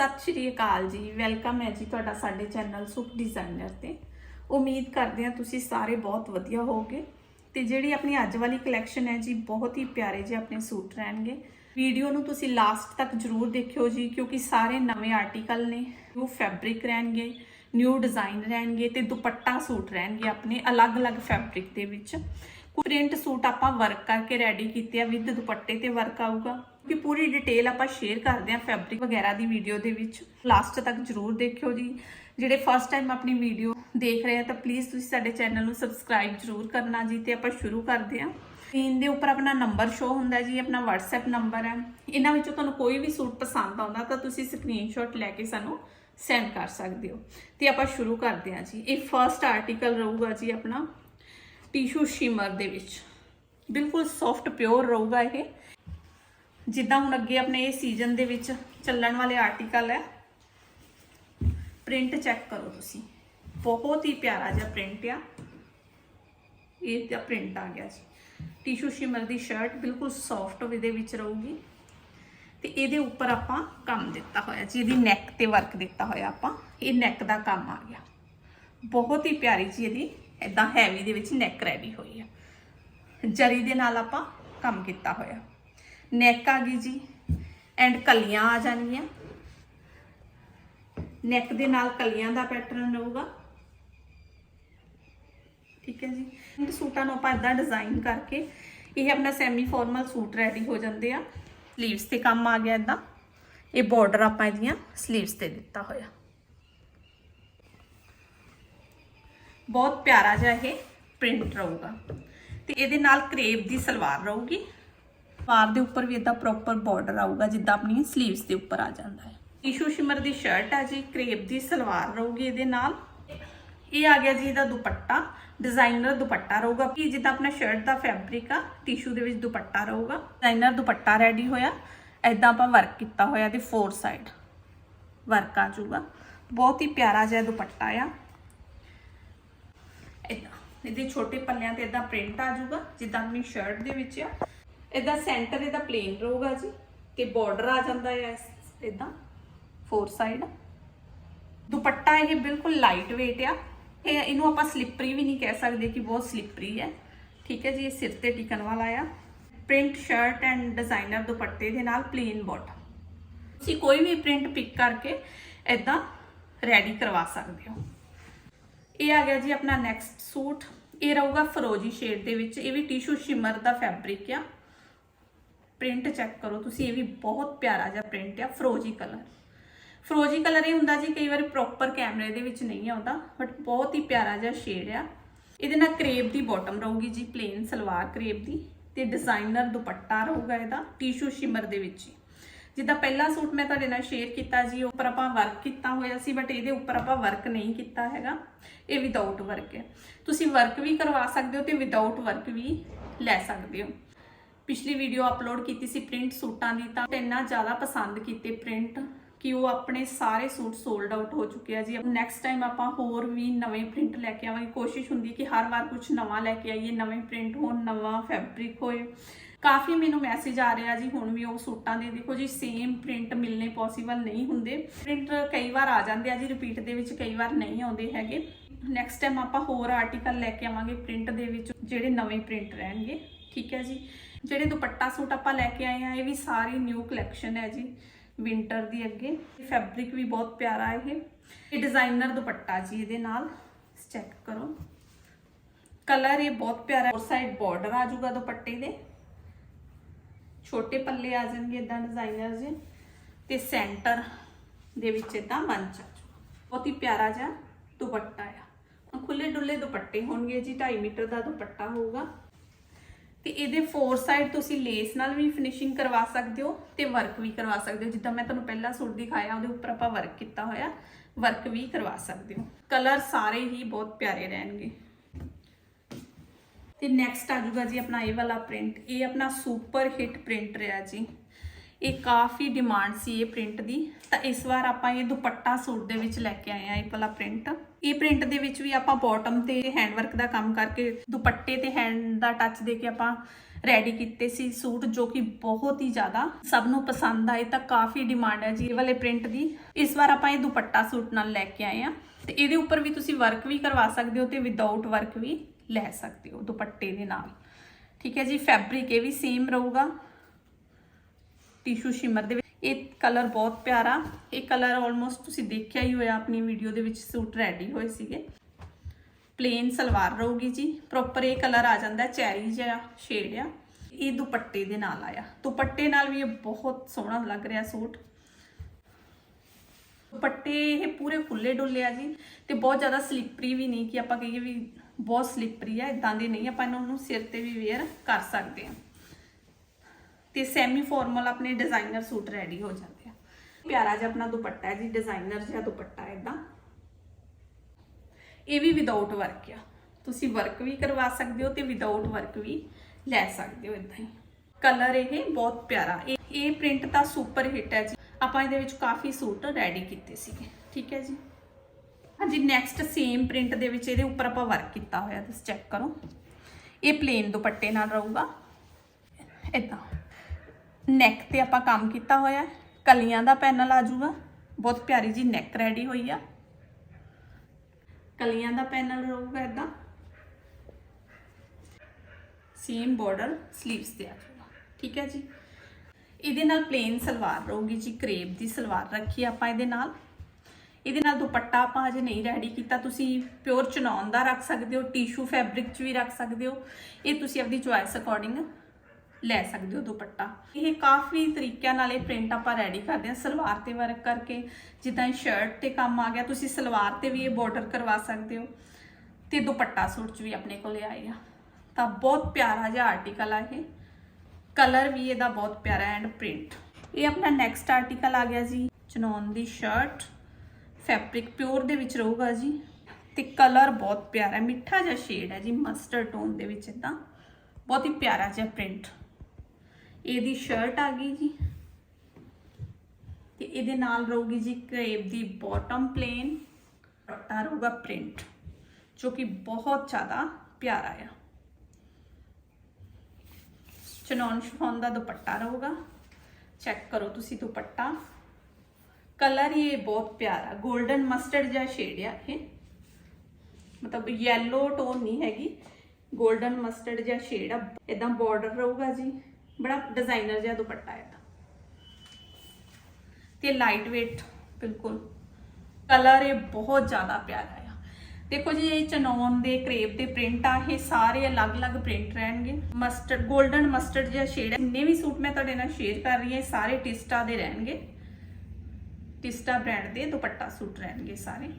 ਸਤਿ ਸ਼੍ਰੀ ਅਕਾਲ ਜੀ। ਵੈਲਕਮ ਹੈ ਜੀ ਤੁਹਾਡਾ ਸਾਡੇ ਚੈਨਲ ਸੁਖ ਡਿਜ਼ਾਈਨਰ ਤੇ। ਉਮੀਦ ਕਰਦੇ ਹਾਂ ਤੁਸੀਂ ਸਾਰੇ ਬਹੁਤ ਵਧੀਆ ਹੋਵੋਗੇ। ਤੇ ਜਿਹੜੀ ਆਪਣੀ ਅੱਜ ਵਾਲੀ ਕਲੈਕਸ਼ਨ ਹੈ ਜੀ, ਬਹੁਤ ਹੀ ਪਿਆਰੇ ਜਿਹੇ ਆਪਣੇ ਸੂਟ ਰਹਿਣਗੇ। ਵੀਡੀਓ ਨੂੰ ਤੁਸੀਂ ਲਾਸਟ ਤੱਕ ਜਰੂਰ ਦੇਖਿਓ ਜੀ, ਕਿਉਂਕਿ ਸਾਰੇ ਨਵੇਂ ਆਰਟੀਕਲ ਨੇ। ਨਿਊ ਫੈਬਰਿਕ ਰਹਿਣਗੇ ਨਿਊ ਡਿਜ਼ਾਈਨ ਰਹਿਣਗੇ ਤੇ ਦੁਪੱਟਾ ਸੂਟ ਰਹਿਣਗੇ ਆਪਣੇ ਅਲੱਗ-ਅਲੱਗ ਫੈਬਰਿਕ ਦੇ ਵਿੱਚ। ਪ੍ਰਿੰਟ ਸੂਟ ਆਪਾਂ ਵਰਕ ਕਰਕੇ ਰੈਡੀ ਕੀਤੇ ਆ ਵਿਦ ਦੁਪੱਟੇ ਤੇ ਵਰਕ ਆਊਗਾ। ਕਿ ਪੂਰੀ ਡਿਟੇਲ ਆਪਾਂ ਸ਼ੇਅਰ ਕਰਦੇ ਆ ਫੈਬਰਿਕ ਵਗੈਰਾ ਦੀ ਵੀਡੀਓ ਦੇ ਵਿੱਚ। ਲਾਸਟ ਤੱਕ ਜਰੂਰ ਦੇਖਿਓ ਜੀ। ਜਿਹੜੇ ਫਸਟ ਟਾਈਮ ਆਪਣੀ ਵੀਡੀਓ ਦੇਖ ਰਹੇ ਆ, ਤਾਂ ਪਲੀਜ਼ ਤੁਸੀਂ ਸਾਡੇ ਚੈਨਲ ਨੂੰ ਸਬਸਕ੍ਰਾਈਬ ਜਰੂਰ ਕਰਨਾ ਜੀ, ਤੇ ਆਪਾਂ ਸ਼ੁਰੂ ਕਰਦੇ ਆ ਸਕਰੀਨ ਦੇ ਉੱਪਰ ਆਪਣਾ ਨੰਬਰ ਸ਼ੋ ਹੁੰਦਾ ਜੀ, ਆਪਣਾ WhatsApp ਨੰਬਰ ਹੈ। ਇਹਨਾਂ ਵਿੱਚੋਂ ਤੁਹਾਨੂੰ ਕੋਈ ਵੀ ਸੂਟ ਪਸੰਦ ਆਉਂਦਾ, ਤਾਂ ਤੁਸੀਂ ਸਕਰੀਨਸ਼ਾਟ ਲੈ ਕੇ ਸਾਨੂੰ ਸੈਂਡ ਕਰ ਸਕਦੇ ਹੋ। ਤੇ ਆਪਾਂ ਸ਼ੁਰੂ ਕਰਦੇ ਹਾਂ ਜੀ। ਇਹ ਫਰਸਟ ਆਰਟੀਕਲ ਰਹੂਗਾ ਜੀ ਆਪਣਾ। ਟਿਸ਼ੂ ਸ਼ਿਮਰ ਦੇ ਵਿੱਚ। ਬਿਲਕੁਲ ਸੌਫਟ ਪਿਓਰ ਰਹੂਗਾ ਇਹ। ਜਿੱਦਾਂ ਹੁਣ ਅੱਗੇ ਆਪਣੇ ਇਹ ਸੀਜ਼ਨ ਦੇ ਵਿੱਚ ਚੱਲਣ ਵਾਲੇ ਆਰਟੀਕਲ ਹੈ ਪ੍ਰਿੰਟ ਚੈੱਕ ਕਰੋ ਤੁਸੀਂ। ਬਹੁਤ ਹੀ ਪਿਆਰਾ ਜਿਹਾ ਪ੍ਰਿੰਟ ਆ। ਇਹ ਤੇ ਪ੍ਰਿੰਟ ਆ ਗਿਆ ਜੀ। ਟਿਸ਼ੂ ਸ਼ਿਮਰ ਦੀ ਸ਼ਰਟ ਬਿਲਕੁਲ ਸੌਫਟ ਦੇ ਵਿੱਚ ਰਹੂਗੀ। ਤੇ ਇਹਦੇ ਉੱਪਰ ਆਪਾਂ ਕੰਮ ਦਿੱਤਾ ਹੋਇਆ ਜੀ। ਇਹਦੀ ਨੈਕ ਤੇ ਵਰਕ ਦਿੱਤਾ ਹੋਇਆ ਆਪਾਂ। ਇਹ ਨੈਕ ਦਾ ਕੰਮ ਆ ਗਿਆ। ਬਹੁਤ ਹੀ ਪਿਆਰੀ ਜੀ ਇਹਦੀ ਇਦਾਂ ਹੈਵੀ ਦੇ ਵਿੱਚ ਨੈਕ ਰੈਡੀ ਹੋਈ ਆ। ਜਰੀ ਦੇ ਨਾਲ ਆਪਾਂ ਕੰਮ ਕੀਤਾ ਹੋਇਆ। ਨੈਕ ਆ ਗਈ ਜੀ ਐਂਡ ਕਲੀਆਂ ਆ ਜਾਣਗੀਆਂ। ਨੈਕ ਦੇ ਨਾਲ ਕਲੀਆਂ ਦਾ ਪੈਟਰਨ ਰਹੂਗਾ। ਠੀਕ ਹੈ ਜੀ। ਇਹ ਸੂਟਾਂ ਨੂੰ ਆਪਾਂ ਇਦਾਂ ਡਿਜ਼ਾਈਨ ਕਰਕੇ, ਇਹ ਆਪਣਾ ਸੈਮੀ ਫਾਰਮਲ ਸੂਟ ਰੈਡੀ ਹੋ ਜਾਂਦੇ ਆ। ਸਲੀਵਸ ਤੇ ਕੰਮ ਆ ਗਿਆ ਇਦਾਂ ਇਹ ਬਾਰਡਰ ਆਪਾਂ ਇਹਦੀਆਂ ਸਲੀਵਸ ਤੇ ਦਿੱਤਾ ਹੋਇਆ। ਬਹੁਤ ਪਿਆਰਾ ਜਿਹਾ ਇਹ ਪ੍ਰਿੰਟ ਰਹੂਗਾ। ਤੇ ਇਹਦੇ ਨਾਲ ਕਰੇਪ ਦੀ ਸਲਵਾਰ ਰਹੂਗੀ। ਸਲਵਾਰ ਦੇ ਉੱਪਰ ਵੀ ਇਦਾਂ ਪ੍ਰੋਪਰ ਬਾਰਡਰ ਆਊਗਾ, ਜਿੱਦਾਂ ਆਪਣੀ ਸਲੀਵਸ ਦੇ ਉੱਪਰ ਆ ਜਾਂਦਾ ਹੈ। ਟਿਸ਼ੂ ਸ਼ਿਮਰ ਦੀ ਸ਼ਰਟ ਆ ਜੀ ਕਰੇਪ ਦੀ ਸਲਵਾਰ ਰਹੂਗੀ ਇਹਦੇ ਨਾਲ। ਇਹ ਆ ਗਿਆ ਜੀ ਇਹਦਾ ਦੁਪੱਟਾ ਡਿਜ਼ਾਈਨਰ ਦੁਪੱਟਾ ਰਹੂਗਾ। ਕਿ ਜਿੱਦਾਂ ਆਪਣਾ ਸ਼ਰਟ ਦਾ ਫੈਬਰਿਕ ਆ ਟਿਸ਼ੂ ਦੇ ਵਿੱਚ ਦੁਪੱਟਾ ਰਹੂਗਾ। ਡਿਜ਼ਾਈਨਰ ਦੁਪੱਟਾ ਰੈਡੀ ਹੋਇਆ। ਐਦਾਂ ਆਪਾਂ ਵਰਕ ਕੀਤਾ ਹੋਇਆ ਤੇ ਫੋਰ ਸਾਈਡ ਵਰਕ ਆ ਜਾਊਗਾ। ਬਹੁਤ ਹੀ ਪਿਆਰਾ ਜਿਹਾ ਦੁਪੱਟਾ ਆ। ਇਦਾਂ ਇਹਦੇ ਛੋਟੇ ਪੱਲਿਆਂ ਤੇ ਇਦਾਂ ਪ੍ਰਿੰਟ ਆ ਜਾਊਗਾ, ਜਿੱਦਾਂ ਆਪਣੀ ਸ਼ਰਟ ਦੇ ਵਿੱਚ ਆ। ਇਦਾਂ ਸੈਂਟਰ ਇਹਦਾ ਪਲੇਨ ਰਹੂਗਾ ਜੀ, ਤੇ ਬਾਰਡਰ ਆ ਜਾਂਦਾ ਹੈ ਇਦਾਂ ਫੋਰ ਸਾਈਡ ਦੁਪੱਟਾ ਇਹ ਬਿਲਕੁਲ ਲਾਈਟ weight ਆ। ਇਹ ਇਹਨੂੰ ਆਪਾਂ ਸਲਿੱਪਰੀ ਵੀ ਨਹੀਂ ਕਹਿ ਸਕਦੇ ਕਿ ਬਹੁਤ ਸਲਿੱਪਰੀ ਹੈ। ਠੀਕ ਹੈ ਜੀ, ਇਹ ਸਿਰ ਤੇ ਟਿਕਣ ਵਾਲਾ ਆ। ਪ੍ਰਿੰਟ ਸ਼ਰਟ ਐਂਡ ਡਿਜ਼ਾਈਨਰ ਦੁਪੱਟੇ ਦੇ ਨਾਲ ਪਲੇਨ ਬਾਟਮ ਤੁਸੀਂ ਕੋਈ ਵੀ ਪ੍ਰਿੰਟ ਪਿਕ ਕਰਕੇ ਇਦਾਂ ਰੈਡੀ ਕਰਵਾ ਸਕਦੇ ਹੋ। ਇਹ ਆ ਗਿਆ ਜੀ ਆਪਣਾ ਨੈਕਸਟ ਸੂਟ। ਇਹ ਰਹੂਗਾ ਫਰੋਜੀ ਸ਼ੇਡ ਦੇ ਵਿੱਚ। ਇਹ ਵੀ ਟਿਸ਼ੂ ਸ਼ਿਮਰ ਦਾ ਫੈਬਰਿਕ ਆ। ਪ੍ਰਿੰਟ ਚੈੱਕ ਕਰੋ ਤੁਸੀਂ, ਇਹ ਵੀ ਬਹੁਤ ਪਿਆਰਾ ਜਿਹਾ ਪ੍ਰਿੰਟ ਆ, ਫਰੋਜੀ ਕਲਰ ਫਰੋਜੀ ਕਲਰ ਇਹ ਹੁੰਦਾ ਜੀ, ਕਈ ਵਾਰੀ ਪ੍ਰੋਪਰ ਕੈਮਰੇ ਦੇ ਵਿੱਚ ਨਹੀਂ ਆਉਂਦਾ ਬਟ ਬਹੁਤ ਹੀ ਪਿਆਰਾ ਜਿਹਾ ਸ਼ੇਡ ਆ। ਇਹਦੇ ਨਾਲ ਕਰੇਪ ਦੀ ਬਾਟਮ ਰਹੂਗੀ ਜੀ ਪਲੇਨ ਸਲਵਾਰ ਕਰੇਪ ਦੀ। ਤੇ ਡਿਜ਼ਾਈਨਰ ਦੁਪੱਟਾ ਰਹੂਗਾ ਇਹਦਾ ਟਿਸ਼ੂ ਸ਼ਿਮਰ ਦੇ ਵਿੱਚ ਹੀ। ਜਿੱਦਾਂ ਪਹਿਲਾ ਸੂਟ ਮੈਂ ਤੁਹਾਡੇ ਨਾਲ ਸ਼ੇਅਰ ਕੀਤਾ ਜੀ, ਉੱਪਰ ਆਪਾਂ ਵਰਕ ਕੀਤਾ ਹੋਇਆ ਸੀ ਬਟ ਇਹਦੇ ਉੱਪਰ ਆਪਾਂ ਵਰਕ ਨਹੀਂ ਕੀਤਾ ਹੈਗਾ। ਇਹ ਵਿਦਆਊਟ ਵਰਕ ਹੈ। ਤੁਸੀਂ ਵਰਕ ਵੀ ਕਰਵਾ ਸਕਦੇ ਹੋ ਤੇ ਵਿਦਆਊਟ ਵਰਕ ਵੀ ਲੈ ਸਕਦੇ ਹੋ। ਪਿਛਲੀ ਵੀਡੀਓ ਅਪਲੋਡ ਕੀਤੀ ਸੀ ਪ੍ਰਿੰਟ ਸੂਟਾਂ ਦੀ ਤਾਂ ਇੰਨਾ ਜ਼ਿਆਦਾ ਪਸੰਦ ਕੀਤੇ ਪ੍ਰਿੰਟ ਕਿ ਉਹ ਆਪਣੇ ਸਾਰੇ ਸੂਟ ਸੋਲਡ ਆਊਟ ਹੋ ਚੁੱਕੇ ਆ ਜੀ। ਨੈਕਸਟ ਟਾਈਮ ਆਪਾਂ ਹੋਰ ਵੀ ਨਵੇਂ ਪ੍ਰਿੰਟ ਲੈ ਕੇ ਆਵਾਂਗੇ। ਕੋਸ਼ਿਸ਼ ਹੁੰਦੀ ਕਿ ਹਰ ਵਾਰ ਕੁਝ ਨਵਾਂ ਲੈ ਕੇ ਆਈਏ, ਨਵੇਂ ਪ੍ਰਿੰਟ ਹੋਣ, ਨਵਾਂ ਫੈਬਰਿਕ ਹੋਏ। ਕਾਫੀ ਮੈਨੂੰ ਮੈਸੇਜ ਆ ਰਿਹਾ ਜੀ, ਹੁਣ ਵੀ ਉਹ ਸੂਟਾਂ ਦੇ ਦੇਖੋ ਜੀ ਸੇਮ ਪ੍ਰਿੰਟ ਮਿਲਨੇ ਪੋਸੀਬਲ ਨਹੀਂ ਹੁੰਦੇ। ਪ੍ਰਿੰਟ ਕਈ ਵਾਰ ਆ ਜਾਂਦੇ ਆ ਜੀ ਰਿਪੀਟ ਦੇ ਵਿੱਚ ਕਈ ਵਾਰ ਨਹੀਂ ਆਉਂਦੇ ਹੈਗੇ। ਨੈਕਸਟ ਟਾਈਮ ਆਪਾਂ ਹੋਰ ਆਰਟੀਕਲ ਲੈ ਕੇ ਆਵਾਂਗੇ ਪ੍ਰਿੰਟ ਦੇ ਵਿੱਚ, ਜਿਹੜੇ ਨਵੇਂ ਪ੍ਰਿੰਟ ਰਹਿਣਗੇ, ਠੀਕ ਹੈ ਜੀ? ਜਿਹੜੇ ਦੁਪੱਟਾ ਸੂਟ ਆਪਾਂ ਲੈ ਕੇ ਆਏ ਆ, ਇਹ ਵੀ ਸਾਰੀ ਨਿਊ ਕਲੈਕਸ਼ਨ ਹੈ ਜੀ ਵਿੰਟਰ ਦੀ ਅੱਗੇ। ਫੈਬਰਿਕ ਵੀ ਬਹੁਤ ਪਿਆਰਾ ਹੈ ਇਹ। ਇਹ ਡਿਜ਼ਾਈਨਰ ਦੁਪੱਟਾ ਜੀ ਇਹਦੇ ਨਾਲ ਚੈੱਕ ਕਰੋ। ਕਲਰ ਇਹ ਬਹੁਤ ਪਿਆਰਾ ਹੈ ਸਾਈਡ ਬਾਰਡਰ ਆ ਜਾਊਗਾ ਦੁਪੱਟੇ ਦੇ। ਛੋਟੇ ਪੱਲੇ ਆ ਜਾਣਗੇ ਇਦਾਂ ਡਿਜ਼ਾਈਨਰ ਜੀ, ਤੇ ਸੈਂਟਰ ਦੇ ਵਿੱਚ ਇਦਾਂ ਬੰਚ ਆ ਜਾਊਗਾ ਬਹੁਤ ਹੀ ਪਿਆਰਾ ਜਿਹਾ ਦੁਪੱਟਾ ਆ। ਖੁੱਲੇ ਡੁੱਲੇ ਦੁਪੱਟੇ ਹੋਣਗੇ ਜੀ 2.5 ਮੀਟਰ ਦਾ ਦੁਪੱਟਾ ਹੋਊਗਾ। ਤੇ ਇਹਦੇ ਫੋਰ ਸਾਈਡ ਤੁਸੀਂ ਲੇਸ ਨਾਲ ਵੀ ਫਿਨਿਸ਼ਿੰਗ ਕਰਵਾ ਸਕਦੇ ਹੋ ਤੇ ਵਰਕ ਵੀ ਕਰਵਾ ਸਕਦੇ ਹੋ। ਜਿੱਦਾਂ ਮੈਂ ਤੁਹਾਨੂੰ ਪਹਿਲਾ ਸੂਟ ਦਿਖਾਇਆ, ਉਹਦੇ ਉੱਪਰ ਆਪਾਂ ਵਰਕ ਕੀਤਾ ਹੋਇਆ ਵਰਕ ਵੀ ਕਰਵਾ ਸਕਦੇ ਹੋ। ਕਲਰ ਸਾਰੇ ਹੀ ਬਹੁਤ ਪਿਆਰੇ ਰਹਿਣਗੇ। ਤੇ ਨੈਕਸਟ ਆ ਜੂਗਾ ਜੀ ਆਪਣਾ ਇਹ ਵਾਲਾ ਪ੍ਰਿੰਟ ਇਹ ਆਪਣਾ ਸੁਪਰ ਹਿੱਟ ਪ੍ਰਿੰਟ ਰਿਹਾ ਜੀ। ਇਹ ਕਾਫੀ ਡਿਮਾਂਡ ਸੀ ਇਹ ਪ੍ਰਿੰਟ ਦੀ। ਤਾਂ ਇਸ ਵਾਰ ਆਪਾਂ ਇਹ ਦੁਪੱਟਾ ਸੂਟ ਦੇ ਵਿੱਚ ਲੈ ਕੇ ਆਏ ਆ ਇਹ ਵਾਲਾ ਪ੍ਰਿੰਟ ਇਹ ਪ੍ਰਿੰਟ ਦੇ ਵਿੱਚ ਵੀ ਆਪਾਂ ਬਾਟਮ ਤੇ ਹੈਂਡ ਵਰਕ ਦਾ ਕੰਮ ਕਰਕੇ ਦੁਪੱਟੇ ਤੇ ਹੈਂਡ ਦਾ ਟੱਚ ਦੇ ਕੇ ਆਪਾਂ ਰੈਡੀ ਕੀਤੇ ਸੀ ਸੂਟ, ਜੋ ਕਿ ਬਹੁਤ ਹੀ ਜ਼ਿਆਦਾ ਸਭ ਨੂੰ ਪਸੰਦ ਆਏ, ਤਾਂ ਕਾਫੀ ਡਿਮਾਂਡ ਹੈ ਜੀ ਇਹ ਵਾਲੇ ਪ੍ਰਿੰਟ ਦੀ। ਇਸ ਵਾਰ ਆਪਾਂ ਇਹ ਦੁਪੱਟਾ ਸੂਟ ਨਾਲ ਲੈ ਕੇ ਆਏ ਆ ਤੇ ਇਹਦੇ ਉੱਪਰ ਵੀ ਤੁਸੀਂ ਵਰਕ ਵੀ ਕਰਵਾ ਸਕਦੇ ਹੋ ਤੇ ਵਿਦਆਊਟ ਵਰਕ ਵੀ। ਲੈ ਸਕਦੇ ਹੋ ਦੁਪੱਟੇ ਦੇ ਨਾਲ। ਠੀਕ ਹੈ ਜੀ ਫੈਬਰਿਕ ਇਹ ਵੀ ਸੇਮ ਰਹੂਗਾ। ਟਿਸ਼ੂ ਸ਼ਿਮਰ ਦੇ ਵਿੱਚ। ਇਹ ਕਲਰ ਬਹੁਤ ਪਿਆਰਾ। ਇਹ ਕਲਰ ਆਲਮੋਸਟ ਤੁਸੀਂ ਦੇਖਿਆ ਹੀ ਹੋਇਆ, ਆਪਣੀ ਵੀਡੀਓ ਦੇ ਵਿੱਚ ਸੂਟ ਰੈਡੀ ਹੋਏ ਸੀਗੇ। ਪਲੇਨ ਸਲਵਾਰ ਰਹੂਗੀ ਜੀ। ਪ੍ਰੋਪਰ ਇਹ ਕਲਰ ਆ ਜਾਂਦਾ, ਚੈਰੀ ਜਿਹਾ ਸ਼ੇਡ ਆ। ਇਹ ਦੁਪੱਟੇ ਦੇ ਨਾਲ ਆਇਆ। ਦੁਪੱਟੇ ਨਾਲ ਵੀ ਇਹ ਬਹੁਤ ਸੋਹਣਾ ਲੱਗ ਰਿਹਾ ਸੂਟ। ਦੁਪੱਟੇ ਇਹ ਪੂਰੇ ਖੁੱਲੇ ਡੁੱਲੇ ਆ ਜੀ। ਤੇ ਬਹੁਤ ਜ਼ਿਆਦਾ ਸਲਿੱਪਰੀ ਵੀ ਨਹੀਂ ਕਿ ਆਪਾਂ ਕਹੀਏ ਵੀ ਬਹੁਤ ਸਲਿੱਪਰੀ ਆ ਇਦਾਂ ਦੀ ਨਹੀਂ, ਆਪਾਂ ਇਹਨਾਂ ਨੂੰ ਸਿਰ ਤੇ ਵੀ ਵੇਅਰ ਕਰ ਸਕਦੇ ਹਾਂ ਤੇ ਸੈਮੀ ਫਾਰਮਲ ਆਪਣੇ ਡਿਜ਼ਾਈਨਰ ਸੂਟ ਰੈਡੀ ਹੋ ਜਾਂਦੇ ਆ। ਪਿਆਰਾ ਜਿਹਾ ਆਪਣਾ ਦੁਪੱਟਾ ਹੈ ਜੀ ਡਿਜ਼ਾਈਨਰ ਜਿਹਾ ਦੁਪੱਟਾ ਇਦਾਂ ਇਹ ਵੀ ਵਿਦਆਊਟ ਵਰਕ ਆ। ਤੁਸੀਂ ਵਰਕ ਵੀ ਕਰਵਾ ਸਕਦੇ ਹੋ ਤੇ ਵਿਦਆਊਟ ਵਰਕ ਵੀ ਲੈ ਸਕਦੇ ਹੋ ਇਦਾਂ ਹੀ। ਕਲਰ ਇਹ ਬਹੁਤ ਪਿਆਰਾ। ਇਹ ਇਹ ਪ੍ਰਿੰਟ ਤਾਂ ਸੁਪਰ ਹਿੱਟ ਹੈ ਜੀ। ਆਪਾਂ ਇਹਦੇ ਵਿੱਚ ਕਾਫੀ ਸੂਟ ਰੈਡੀ ਕੀਤੇ ਸੀਗੇ। ਠੀਕ ਹੈ ਜੀ। ਹਾਂਜੀ ਨੈਕਸਟ ਸੇਮ ਪ੍ਰਿੰਟ ਦੇ ਵਿੱਚ ਇਹਦੇ ਉੱਪਰ ਆਪਾਂ ਵਰਕ ਕੀਤਾ ਹੋਇਆ, ਤੁਸੀਂ ਚੈੱਕ ਕਰੋ। ਇਹ ਪਲੇਨ ਦੁਪੱਟੇ ਨਾਲ ਰਹੂਗਾ। ਇਦਾਂ ਨੈਕ ਤੇ ਆਪਾਂ ਕੰਮ ਕੀਤਾ ਹੋਇਆ, ਕਲੀਆਂ ਦਾ ਪੈਨਲ ਆ ਜਾਊਗਾ। ਬਹੁਤ ਪਿਆਰੀ ਜੀ ਨੈਕ ਰੈਡੀ ਹੋਈ ਆ। ਕਲੀਆਂ ਦਾ ਪੈਨਲ ਰਹੂਗਾ ਇਦਾਂ ਸੇਮ ਬਾਰਡਰ ਸਲੀਵਸ ਤੇ ਆ ਜਾਊਗਾ। ਠੀਕ ਹੈ ਜੀ। ਇਹਦੇ ਨਾਲ ਪਲੇਨ ਸਲਵਾਰ ਰਹੂਗੀ ਜੀ ਕਰੇਪ ਦੀ ਸਲਵਾਰ ਰੱਖੀ ਆਪਾਂ ਇਹਦੇ ਨਾਲ। ਇਹਦੇ ਨਾਲ ਦੁਪੱਟਾ ਆਪਾਂ ਹਜੇ ਨਹੀਂ ਰੈਡੀ ਕੀਤਾ। ਤੁਸੀਂ ਪਿਓਰ ਚਨੌਨ ਦਾ ਰੱਖ ਸਕਦੇ ਹੋ ਟਿਸ਼ੂ ਫੈਬਰਿਕ ਚ ਵੀ ਰੱਖ ਸਕਦੇ ਹੋ। ਇਹ ਤੁਸੀਂ ਆਪਣੀ ਚੁਆਇਸ ਅਕੋਰਡਿੰਗ ਲੈ ਸਕਦੇ ਹੋ ਦੁਪੱਟਾ। ਇਹ ਕਾਫੀ ਤਰੀਕਿਆਂ ਨਾਲ ਇਹ ਪ੍ਰਿੰਟ ਆਪਾਂ ਰੈਡੀ ਕਰਦੇ ਹਾਂ। ਸਲਵਾਰ ਤੇ ਵਰਕ ਕਰਕੇ ਜਿੱਦਾਂ ਸ਼ਰਟ ਤੇ ਕੰਮ ਆ ਗਿਆ, ਤੁਸੀਂ ਸਲਵਾਰ ਤੇ ਵੀ ਇਹ ਬਾਰਡਰ ਕਰਵਾ ਸਕਦੇ ਹੋ। ਤੇ ਦੁਪੱਟਾ ਸੂਟ ਚ ਵੀ ਆਪਣੇ ਕੋਲੇ ਆਏਗਾ ਤਾਂ ਬਹੁਤ ਪਿਆਰਾ ਜਿਹਾ ਆਰਟੀਕਲ ਆ ਇਹ। ਕਲਰ ਵੀ ਇਹਦਾ ਬਹੁਤ ਪਿਆਰਾ ਐਂਡ ਪ੍ਰਿੰਟ ਇਹ ਆਪਣਾ ਨੈਕਸਟ ਆਰਟੀਕਲ ਆ ਗਿਆ ਜੀ ਚਨੌਨ ਦੀ ਸ਼ਰਟ ਫੈਬਰਿਕ ਪਿਓਰ ਦੇ ਵਿੱਚ ਰਹੂਗਾ ਜੀ। ਤੇ ਕਲਰ ਬਹੁਤ ਪਿਆਰਾ ਮਿੱਠਾ ਜਿਹਾ ਸ਼ੇਡ ਹੈ ਜੀ ਮਸਟਰਡ ਟੋਨ ਦੇ ਵਿੱਚ ਇਦਾਂ ਬਹੁਤ ਹੀ ਪਿਆਰਾ ਜਿਹਾ ਪ੍ਰਿੰਟ ਇਹਦੀ ਸ਼ਰਟ ਆ ਗਈ ਜੀ। ਤੇ ਇਹਦੇ ਨਾਲ ਰਹੂਗੀ ਜੀ ਕਰੇਪ ਦੀ ਬਾਟਮ ਪਲੇਨ ਦੁਪੱਟਾ ਰਹੂਗਾ ਪ੍ਰਿੰਟ ਜੋ ਕਿ ਬਹੁਤ ਜ਼ਿਆਦਾ ਪਿਆਰਾ ਆ। ਚਨੌਨ ਸ਼ਿਫੋਨ ਦਾ ਦੁਪੱਟਾ ਰਹੂਗਾ। ਚੈੱਕ ਕਰੋ ਤੁਸੀਂ ਦੁਪੱਟਾ। कलर ये बहुत प्यारा, गोल्डन मस्टर्ड जहा शेड आ मतलब येलो टोन नहीं हैगी, गोल्डन मस्टर्ड जहा शेड एदा बॉर्डर रहूगा जी, बड़ा डिज़ाइनर जहा दुपट्टा है ते लाइट वेट बिल्कुल। कलर ये बहुत ज़्यादा प्यारा है देखो जी, ये चनौन के करेब के प्रिंट आ सारे अलग अलग प्रिंट रहनगे मस्टर्ड गोल्डन मस्टर्ड जहा शेड जिन्हें भी सूट मैं थोड़े तो न शेयर कर रही है सारे टिस्टा के रहेंगे। ਟਿਸਟਾ ਬ੍ਰਾਂਡ ਦੇ ਦੁਪੱਟਾ ਸੂਟ ਰਹਿਣਗੇ ਸਾਰੇ।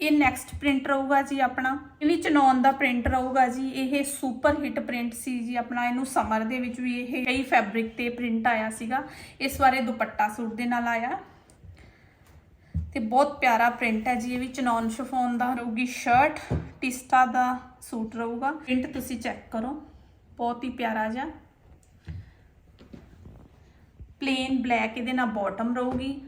ਇਹ ਨੈਕਸਟ ਪ੍ਰਿੰਟ ਰਹੂਗਾ ਜੀ ਆਪਣਾ। ਇਹ ਵੀ ਚਨੌਨ ਦਾ ਪ੍ਰਿੰਟ ਰਹੂਗਾ ਜੀ। ਇਹ ਸੁਪਰ ਹਿੱਟ ਪ੍ਰਿੰਟ ਸੀ ਜੀ ਆਪਣਾ। ਇਹਨੂੰ ਸਮਰ ਦੇ ਵਿੱਚ ਵੀ ਇਹ ਕਈ ਫੈਬਰਿਕ ਤੇ ਪ੍ਰਿੰਟ ਆਇਆ ਸੀਗਾ। ਇਸ ਵਾਰ ਦੁਪੱਟਾ ਸੂਟ ਦੇ ਨਾਲ ਆਇਆ। ਤੇ ਬਹੁਤ ਪਿਆਰਾ ਪ੍ਰਿੰਟ ਹੈ ਜੀ। ਇਹ ਵੀ ਚਨੌਨ ਸ਼ਫੋਨ ਦਾ ਰਹੂਗੀ ਸ਼ਰਟ ਟਿਸਟਾ ਦਾ ਸੂਟ ਰਹੂਗਾ। ਪ੍ਰਿੰਟ ਤੁਸੀਂ ਚੈੱਕ ਕਰੋ। ਬਹੁਤ ਹੀ ਪਿਆਰਾ ਜਿਹਾ। ਪਲੇਨ ਬਲੈਕ ਇਹਦੇ ਨਾਲ ਬਾਟਮ ਰਹੂਗੀ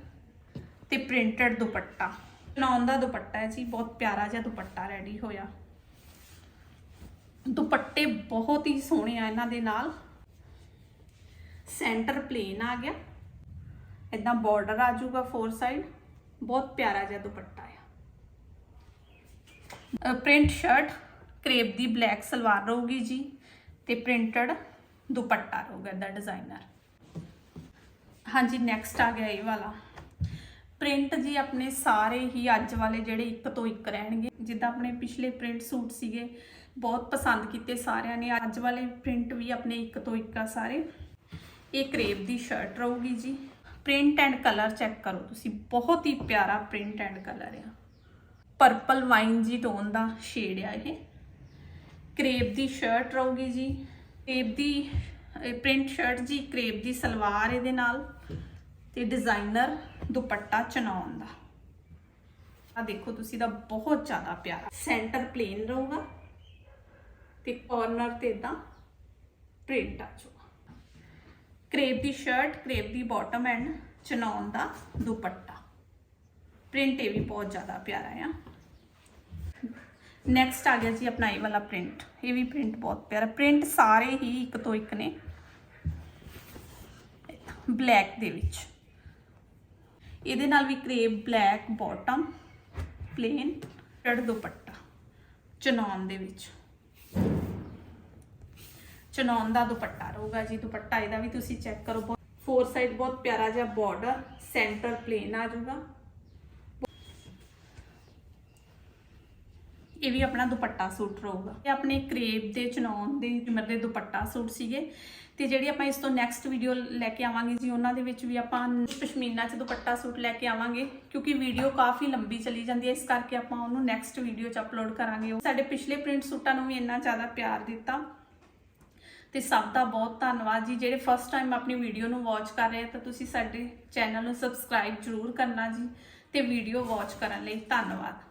ਤੇ ਪ੍ਰਿੰਟਡ ਦੁਪੱਟਾ। ਚਨੌਨ ਦਾ ਦੁਪੱਟਾ ਹੈ ਜੀ, ਬਹੁਤ ਪਿਆਰਾ ਜਿਹਾ ਦੁਪੱਟਾ ਰੈਡੀ ਹੋਇਆ। ਦੁਪੱਟੇ ਬਹੁਤ ਹੀ ਸੋਹਣੇ ਆ ਇਹਨਾਂ ਦੇ ਨਾਲ। ਸੈਂਟਰ ਪਲੇਨ ਆ ਗਿਆ। ਇਦਾਂ ਬਾਰਡਰ ਆ ਜਾਊਗਾ ਫੋਰ ਸਾਈਡ ਬਹੁਤ ਪਿਆਰਾ ਜਿਹਾ ਦੁਪੱਟਾ ਆ। ਪ੍ਰਿੰਟ ਸ਼ਰਟ ਕਰੇਪ ਦੀ ਬਲੈਕ ਸਲਵਾਰ ਰਹੂਗੀ ਜੀ ਤੇ ਪ੍ਰਿੰਟਡ ਦੁਪੱਟਾ ਰਹੂਗਾ ਦਾ ਡਿਜ਼ਾਈਨਰ ਹਾਂਜੀ ਨੈਕਸਟ ਆ ਗਿਆ ਇਹ ਵਾਲਾ। ਪ੍ਰਿੰਟ ਜੀ ਆਪਣੇ ਸਾਰੇ ਹੀ ਅੱਜ ਵਾਲੇ ਜਿਹੜੇ ਇੱਕ ਤੋਂ ਇੱਕ ਰਹਿਣਗੇ। ਜਿੱਦਾਂ ਆਪਣੇ ਪਿਛਲੇ ਪ੍ਰਿੰਟ ਸੂਟ ਸੀਗੇ, ਬਹੁਤ ਪਸੰਦ ਕੀਤੇ ਸਾਰਿਆਂ ਨੇ। ਅੱਜ ਵਾਲੇ ਪ੍ਰਿੰਟ ਵੀ ਆਪਣੇ ਇੱਕ ਤੋਂ ਇੱਕ ਆ ਸਾਰੇ। ਇਹ ਕਰੇਪ ਦੀ ਸ਼ਰਟ ਰਹੂਗੀ ਜੀ। ਪ੍ਰਿੰਟ ਐਂਡ ਕਲਰ ਚੈੱਕ ਕਰੋ ਤੁਸੀਂ। ਬਹੁਤ ਹੀ ਪਿਆਰਾ ਪ੍ਰਿੰਟ ਐਂਡ ਕਲਰ ਆ। ਪਰਪਲ ਵਾਈਨ ਜੀ ਟੋਨ ਦਾ ਸ਼ੇਡ ਆ ਇਹ। ਕਰੇਪ ਦੀ ਸ਼ਰਟ ਰਹੂਗੀ ਜੀ। ਕਰੇਪ ਦੀ ਪ੍ਰਿੰਟ ਸ਼ਰਟ ਜੀ, ਕਰੇਪ ਦੀ ਸਲਵਾਰ ਇਹਦੇ ਨਾਲ ਤੇ ਡਿਜ਼ਾਈਨਰ ਦੁਪੱਟਾ ਚਨਾਉਣ ਦਾ। ਆ ਦੇਖੋ, ਤੁਸੀਂ ਦਾ ਬਹੁਤ ਜ਼ਿਆਦਾ ਪਿਆਰਾ ਸੈਂਟਰ ਪਲੇਨ ਰਹੂਗਾ ਤੇ ਕਾਰਨਰ ਤੇ ਇਦਾਂ ਪ੍ਰਿੰਟ ਆ ਜਾਊਗਾ ਕਰੇਪ ਦੀ ਸ਼ਰਟ, ਕਰੇਪ ਦੀ ਬਾਟਮ ਐਂਡ ਚਨਾਉਣ ਦਾ ਦੁਪੱਟਾ। ਪ੍ਰਿੰਟ ਇਹ ਵੀ ਬਹੁਤ ਜ਼ਿਆਦਾ ਪਿਆਰਾ ਆ। ਨੈਕਸਟ ਆ ਗਿਆ ਜੀ ਆਪਣਾ ਇਹ ਵਾਲਾ ਪ੍ਰਿੰਟ। ਇਹ ਵੀ ਪ੍ਰਿੰਟ ਬਹੁਤ ਪਿਆਰਾ। ਪ੍ਰਿੰਟ ਸਾਰੇ ਹੀ ਇੱਕ ਤੋਂ ਇੱਕ ਨੇ। ਬਲੈਕ ਦੇ ਵਿੱਚ। ਇਹਦੇ ਨਾਲ ਵੀ crepe black bottom, plain, red dupatta, chinon ਦੇ ਵਿੱਚ। ਚਨੌਨ ਦਾ ਦੁਪੱਟਾ ਰਹੂਗਾ ਜੀ। ਦੁਪੱਟਾ ਇਹਦਾ ਵੀ ਤੁਸੀਂ ਚੈੱਕ ਕਰੋ। ਬਹੁਤ ਫੋਰ ਸਾਈਡ ਬਹੁਤ ਪਿਆਰਾ ਜਿਹਾ ਬਾਰਡਰ ਸੈਂਟਰ ਪਲੇਨ ਆ ਜਾਊਗਾ। ਇਹ ਵੀ ਆਪਣਾ ਦੁਪੱਟਾ ਸੂਟ ਰਹੂਗਾ। ਇਹ ਆਪਣੇ ਕਰੇਪ ਦੇ, ਚਨੌਨ ਦੇ ਜਿਮਰ ਦੇ ਦੁਪੱਟਾ ਸੂਟ ਸੀਗੇ। ਤੇ ਜਿਹੜੀ ਆਪਾਂ ਇਸ ਤੋਂ ਨੈਕਸਟ ਵੀਡੀਓ ਲੈ ਕੇ ਆਵਾਂਗੇ ਜੀ, ਉਹਨਾਂ ਦੇ ਵਿੱਚ ਵੀ ਆਪਾਂ ਪਸ਼ਮੀਨਾ ਚ ਦੁਪੱਟਾ ਸੂਟ ਲੈ ਕੇ ਆਵਾਂਗੇ, ਕਿਉਂਕਿ ਵੀਡੀਓ ਕਾਫੀ ਲੰਬੀ ਚਲੀ ਜਾਂਦੀ ਹੈ, ਇਸ ਕਰਕੇ ਆਪਾਂ ਉਹਨੂੰ ਨੈਕਸਟ ਵੀਡੀਓ ਚ ਅਪਲੋਡ ਕਰਾਂਗੇ। ਸਾਡੇ ਪਿਛਲੇ ਪ੍ਰਿੰਟ ਸੂਟਾਂ ਨੂੰ ਵੀ ਇੰਨਾ ਜ਼ਿਆਦਾ ਪਿਆਰ ਦਿੱਤਾ। ਤੇ ਸਭ ਦਾ ਬਹੁਤ ਧੰਨਵਾਦ ਜੀ, ਜਿਹੜੇ ਫਸਟ ਟਾਈਮ ਆਪਣੀ ਵੀਡੀਓ ਨੂੰ ਵਾਚ ਕਰ ਰਹੇ ਤਾਂ ਤੁਸੀਂ ਸਾਡੇ ਚੈਨਲ ਨੂੰ ਸਬਸਕ੍ਰਾਈਬ ਜ਼ਰੂਰ ਕਰਨਾ ਜੀ, ਤੇ ਵੀਡੀਓ ਵਾਚ ਕਰਨ ਲਈ ਧੰਨਵਾਦ।